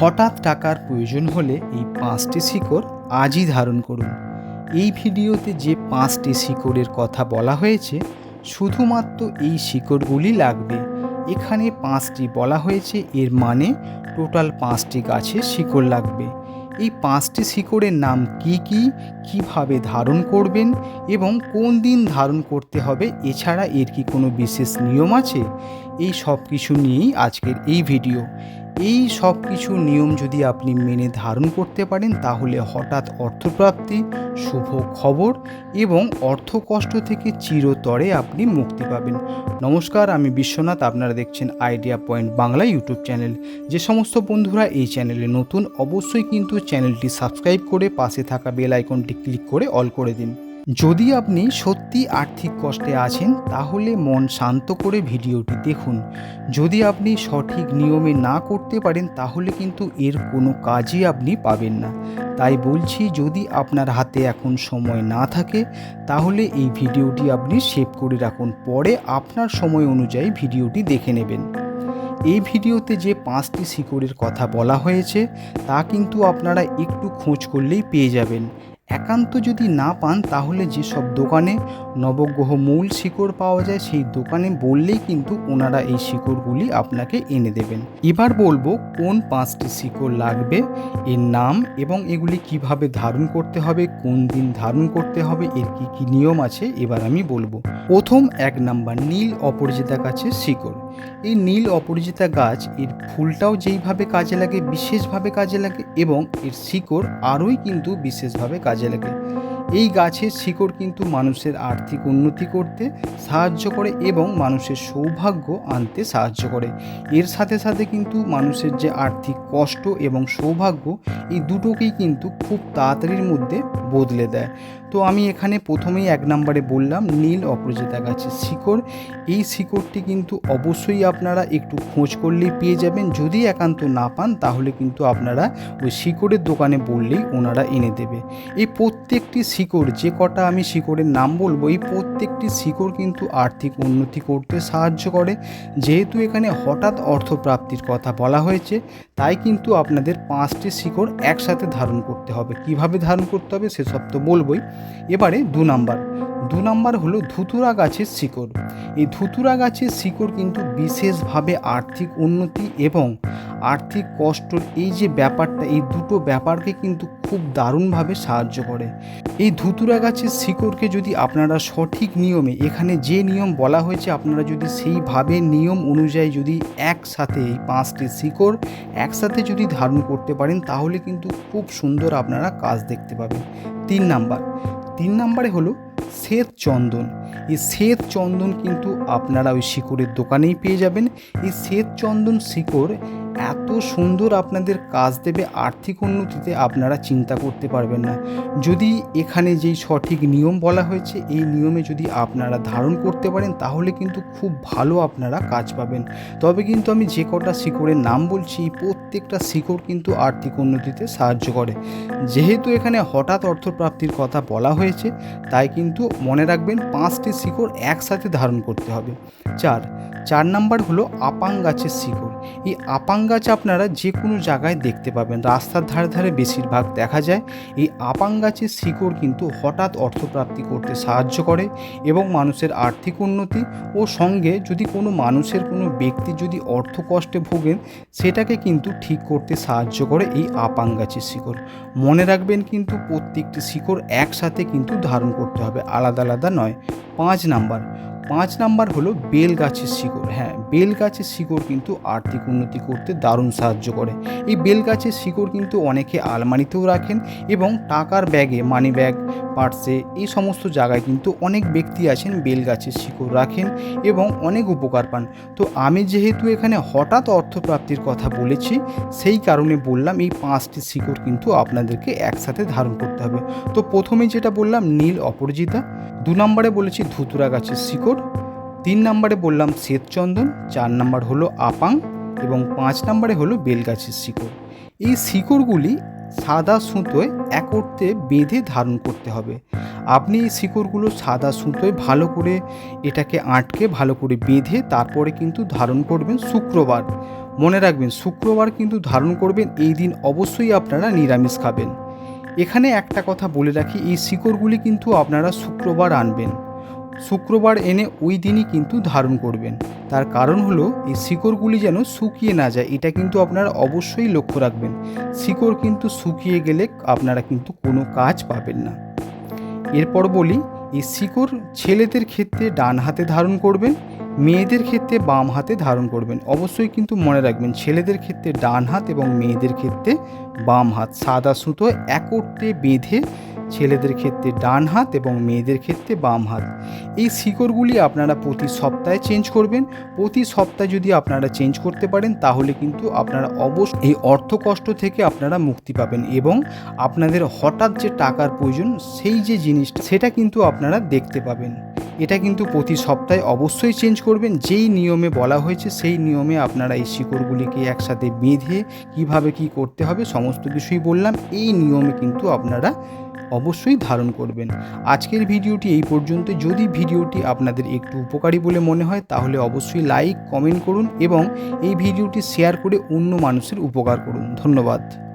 হঠাৎ টাকার প্রয়োজন হলে এই পাঁচটি শিকড় আজই ধারণ করুন। এই ভিডিওতে যে পাঁচটি শিকড়ের কথা বলা হয়েছে, শুধুমাত্র এই শিকড়গুলি লাগবে। এখানে পাঁচটি বলা হয়েছে, এর মানে টোটাল পাঁচটি গাছের শিকড় লাগবে। এই পাঁচটি শিকড়ের নাম কি কি, কীভাবে ধারণ করবেন এবং কোন দিন ধারণ করতে হবে, এছাড়া এর কি কোনো বিশেষ নিয়ম আছে? এই সব কিছু নিয়েই আজকের এই ভিডিও। এই সব কিছু নিয়ম যদি আপনি মেনে ধারণ করতে পারেন, তাহলে হঠাৎ অর্থপ্রাপ্তি, শুভ খবর এবং অর্থ কষ্ট থেকে চিরতরে আপনি মুক্তি পাবেন। নমস্কার, আমি বিশ্বনাথ, আপনারা দেখছেন idea point Bangla YouTube channel. যে সমস্ত বন্ধুরা এই চ্যানেলে নতুন, অবশ্যই কিন্তু চ্যানেলটি সাবস্ক্রাইব করে পাশে থাকা বেল আইকনটি ক্লিক করে অল করে দিন। যদি আপনি সত্যি আর্থিক কষ্টে আছেন, তাহলে মন শান্ত করে ভিডিওটি দেখুন। যদি আপনি সঠিক নিয়মে না করতে পারেন, তাহলে কিন্তু এর কোনো কাজই আপনি পাবেন না। তাই বলছি, যদি আপনার হাতে এখন সময় না থাকে, তাহলে এই ভিডিওটি আপনি সেভ করে রাখুন। পরে আপনার সময় অনুযায়ী ভিডিওটি দেখে নেবেন। এই ভিডিওতে যে পাঁচটি শিকড়ের কথা বলা হয়েছে, তা কিন্তু আপনারা একটু খোঁজ করলেই পেয়ে যাবেন। একান্ত যদি না পান, তাহলে যেসব দোকানে নবগ্রহ মূল শিকড় পাওয়া যায়, সেই দোকানে বললেই কিন্তু ওনারা এই শিকড়গুলি আপনাকে এনে দেবেন। এবার বলব কোন পাঁচটি শিকড় লাগবে, এর নাম এবং এগুলি কীভাবে ধারণ করতে হবে, কোন দিন ধারণ করতে হবে, এর কি কি নিয়ম আছে, এবার আমি বলব। প্রথম এক নাম্বার, নীল অপরাজিতা গাছের শিকড়। এই নীল অপরাজিতা গাছ এর ফুলটাও যেইভাবে কাজে লাগে, বিশেষভাবে কাজে লাগে এবং এর শিকড় আরোই কিন্তু বিশেষভাবে কাজে লাগে। এই গাছের শিকড় কিন্তু মানুষের আর্থিক উন্নতি করতে সাহায্য করে এবং মানুষের সৌভাগ্য আনতে সাহায্য করে। এর সাথে সাথে কিন্তু মানুষের যে আর্থিক কষ্ট এবং সৌভাগ্য, এই দুটোকেই কিন্তু খুব তাড়াতাড়ির মধ্যে বদলে দেয়। তো আমি এখানে প্রথমেই এক নম্বরে বললাম, নীল অপরাজিতা গাছের শিকড়। এই শিকড়টি কিন্তু অবশ্যই আপনারা একটু খোঁজ করলেই পেয়ে যাবেন। যদি একান্ত না পান, তাহলে কিন্তু আপনারা ওই শিকড়ের দোকানে বললেই ওনারা এনে দেবে। এই প্রত্যেকটি শিকড়, যে কটা আমি শিকড়ের নাম বলব, এই প্রত্যেকটি শিকড় কিন্তু আর্থিক উন্নতি করতে সাহায্য করে। যেহেতু এখানে হঠাৎ অর্থপ্রাপ্তির কথা বলা হয়েছে, তাই কিন্তু আপনাদের পাঁচটি শিকড় একসাথে ধারণ করতে হবে। কীভাবে ধারণ করতে হবে, সেসব তো বলবই। এবারে দু নাম্বার। দু নাম্বার হলো ধুতুরা গাছের শিকড়। এই ধুতুরা গাছের শিকড় কিন্তু বিশেষভাবে আর্থিক উন্নতি এবং আর্থিক কষ্টর এই যে ব্যাপারটা, এই দুটো ব্যাপারকে কিন্তু খুব দারুণভাবে সাহায্য করে। এই ধুতুরা গাছের শিকড়কে যদি আপনারা সঠিক নিয়মে, এখানে যে নিয়ম বলা হয়েছে, আপনারা যদি সেইভাবে নিয়ম অনুযায়ী যদি একসাথে এই পাঁচটি শিকড় একসাথে যদি ধারণ করতে পারেন, তাহলে কিন্তু খুব সুন্দর আপনারা কাজ দেখতে পাবেন। তিন নাম্বার। তিন নাম্বারে হলো শ্বেত চন্দন। এই শ্বেত চন্দন কিন্তু আপনারা ওই শিকড়ের দোকানেই পেয়ে যাবেন। এই শ্বেত চন্দন শিকড় এত সুন্দর আপনাদের কাজ দেবে, আর্থিক উন্নতিতে আপনারা চিন্তা করতে পারবেন না। যদি এখানে যেই সঠিক নিয়ম বলা হয়েছে, এই নিয়মে যদি আপনারা ধারণ করতে পারেন, তাহলে কিন্তু খুব ভালো আপনারা কাজ পাবেন। তবে কিন্তু আমি যে কটা শিকড়ের নাম বলছি প্রত্যেকটা শিকড় কিন্তু আর্থিক উন্নতিতে সাহায্য করে। যেহেতু এখানে হঠাৎ অর্থপ্রাপ্তির কথা বলা হয়েছে, তাই কিন্তু মনে রাখবেন পাঁচটি শিকড় একসাথে ধারণ করতে হবে। চার চার নাম্বার হলো আপাং গাছের শিকড়। এই আপাং গাছ আপনারা যে কোনো জায়গায় দেখতে পাবেন। রাস্তার ধারে ধারে বেশিরভাগ দেখা যায়, এই আপাং গাছের শিকড় কিন্তু হঠাৎ অর্থপ্রাপ্তি করতে সাহায্য করে এবং মানুষের আর্থিক উন্নতি ও সঙ্গে যদি কোনো মানুষের কোনো ব্যক্তি যদি অর্থ কষ্টে ভোগেন, সেটাকে কিন্তু ঠিক করতে সাহায্য করে এই আপাং গাছের শিকড়। মনে রাখবেন কিন্তু প্রত্যেকটি শিকড় একসাথে কিন্তু ধারণ করতে হবে, আলাদা আলাদা নয়, পাঁচ নাম্বার। পাঁচ নাম্বার হলো বেল গাছের শিকড়। হ্যাঁ বেল গাছের শিকড় কিন্তু আর্থিক উন্নতি করতে দারুণ সাহায্য করে। এই বেল গাছের শিকড় কিন্তু অনেকে আলমারিতেও রাখেন এবং টাকার ব্যাগে মানি ব্যাগ পার্সে এই সমস্ত জায়গায় কিন্তু অনেক ব্যক্তি আছেন, বেল গাছের শিকড় রাখেন এবং অনেক উপকার পান। তো আমি যেহেতু এখানে হঠাৎ অর্থপ্রাপ্তির কথা বলেছি, সেই কারণে বললাম এই পাঁচটি শিকড় কিন্তু আপনাদেরকে একসাথে ধারণ করতে হবে। তো প্রথমে যেটা বললাম, নীল অপরাজিতা, দু নম্বরে বলেছি ধুতুরা গাছের শিকড়, তিন নম্বরে বললাম শ্বেতচন্দন, চার নম্বর হলো আপাং এবং পাঁচ নম্বরে হলো বেলগাছের শিকড়। এই শিকড়গুলি সাদা সুতোয় একত্রে বেঁধে ধারণ করতে হবে। আপনি এই শিকড়গুলো সাদা সুতোয় ভালো করে এটাকে আটকে ভালো করে বেঁধে তারপরে কিন্তু ধারণ করবেন শুক্রবার। মনে রাখবেন, শুক্রবার কিন্তু ধারণ করবেন, এই দিন অবশ্যই আপনারা নিরামিষ খাবেন। এখানে একটা কথা বলে রাখি, এই শিকড়গুলি কিন্তু আপনারা শুক্রবার আনবেন। শুক্রবার এনে ওই দিনই কিন্তু ধারণ করবেন। তার কারণ হলো, এই শিকড়গুলি যেন শুকিয়ে না যায়। এটা কিন্তু আপনারা অবশ্যই লক্ষ্য রাখবেন। শিকড় কিন্তু শুকিয়ে গেলে আপনারা কিন্তু কোনো কাজ পাবেন না। এরপর বলি, এই শিকড় ছেলেদের ক্ষেত্রে ডান হাতে ধারণ করবেন, মেয়েদের ক্ষেত্রে বাম হাতে ধারণ করবেন। অবশ্যই কিন্তু মনে রাখবেন, ছেলেদের ক্ষেত্রে ডান হাত এবং মেয়েদের ক্ষেত্রে বাম হাত। সাদা সুতো একত্রে বেঁধে ছেলেদের ক্ষেত্রে ডান হাত এবং মেয়েদের ক্ষেত্রে বাম হাত। এই শিকড়গুলি আপনারা প্রতি সপ্তাহে চেঞ্জ করবেন। প্রতি সপ্তাহে যদি আপনারা চেঞ্জ করতে পারেন, তাহলে কিন্তু আপনারা অবশ্য এই অর্থ কষ্ট থেকে আপনারা মুক্তি পাবেন এবং আপনাদের হঠাৎ যে টাকার প্রয়োজন, সেই যে জিনিসটা সেটা কিন্তু আপনারা দেখতে পাবেন। এটা কিন্তু প্রতি সপ্তাহে অবশ্যই চেঞ্জ করবেন। যেই নিয়মে বলা হয়েছে, সেই নিয়মে আপনারা এই শিকড়গুলিকে একসাথে বেঁধে কীভাবে কি করতে হবে, সমস্ত কিছুই বললাম। এই নিয়মে কিন্তু আপনারা অবশ্যই ধারণ করবেন। আজকের ভিডিওটি এই পর্যন্ত। যদি ভিডিওটি আপনাদের একটু উপকারী বলে মনে হয়, তাহলে অবশ্যই লাইক, কমেন্ট করুন এবং এই ভিডিওটি শেয়ার করে অন্য মানুষের উপকার করুন। ধন্যবাদ।